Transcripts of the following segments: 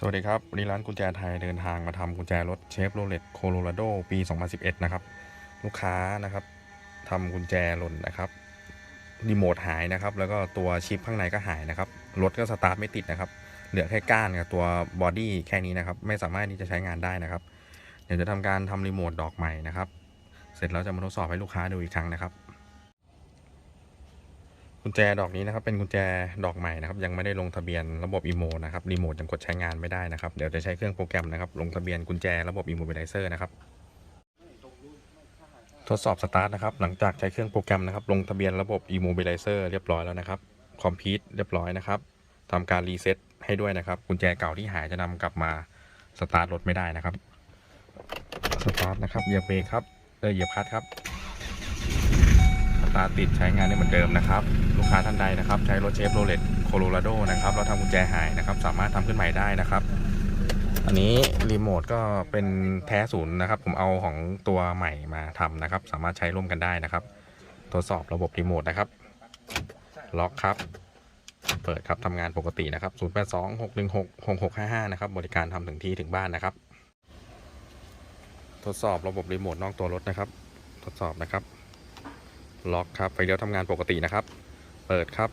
สวัสดีครับวันนี้ร้านกุญแจไทยเดินทางมาทำกุญแจรถเชฟโรเลตโคโลราโดปี 2011 นะครับ ลูกค้านะครับทำกุญแจหล่นนะครับรีโมทหายนะครับ แล้วก็ตัวชิปข้างในก็หายนะครับ รถก็สตาร์ทไม่ติดนะครับ เหลือแค่ก้านกับตัวบอดี้แค่นี้นะครับ ไม่สามารถที่จะใช้งานได้นะครับ เดี๋ยวจะทำการทำรีโมทดอกใหม่นะครับ เสร็จแล้วจะมาทดสอบให้ลูกค้าดูอีกครั้งนะครับ กุญแจดอกนี้นะครับเป็นกุญแจดอกใหม่นะครับยังไม่ได้ลงทะเบียนระบบอีโมนะครับรีโมทยังกดใช้งานไม่ได้นะครับเดี๋ยวจะใช้เครื่องโปรแกรมนะครับลงทะเบียนกุญแจระบบอีโมบิลิเซอร์นะครับทดสอบสตาร์ทนะครับหลังจากใช้เครื่องโปรแกรมนะครับลงทะเบียนระบบอีโมบิลิเซอร์เรียบร้อยแล้วนะครับคอมพิวต์เรียบร้อยนะครับทำการรีเซ็ตให้ด้วยนะครับกุญแจเก่าที่หายจะนำกลับมาสตาร์ทรถไม่ได้นะครับสตาร์ทนะครับเหยียบเบรกครับเออเหยียบคลัตช์ครับ ตาร์ติดใช้งานได้เหมือนเดิมนะครับ ลูกค้าท่านใดนะครับ ใช้รถเชฟโรเลตโคโลราโดนะครับเราทำกุญแจหายนะครับ สามารถทำขึ้นใหม่ได้นะครับ อันนี้รีโมทก็เป็นแท้ศูนย์นะครับ ผมเอาของตัวใหม่มาทำนะครับ สามารถใช้ร่วมกันได้นะครับ ทดสอบระบบรีโมทนะครับ ล็อกครับ เปิดครับทำงานปกตินะครับ 0826166655 นะครับ บริการทำถึงที่ถึงบ้านนะครับ ทดสอบระบบรีโมทนอกตัวรถนะครับ ทดสอบนะครับ ล็อกครับไฟเลี้ยวทำงานปกตินะครับ เปิดครับ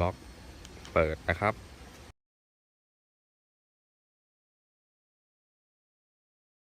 ล็อก เปิดนะครับ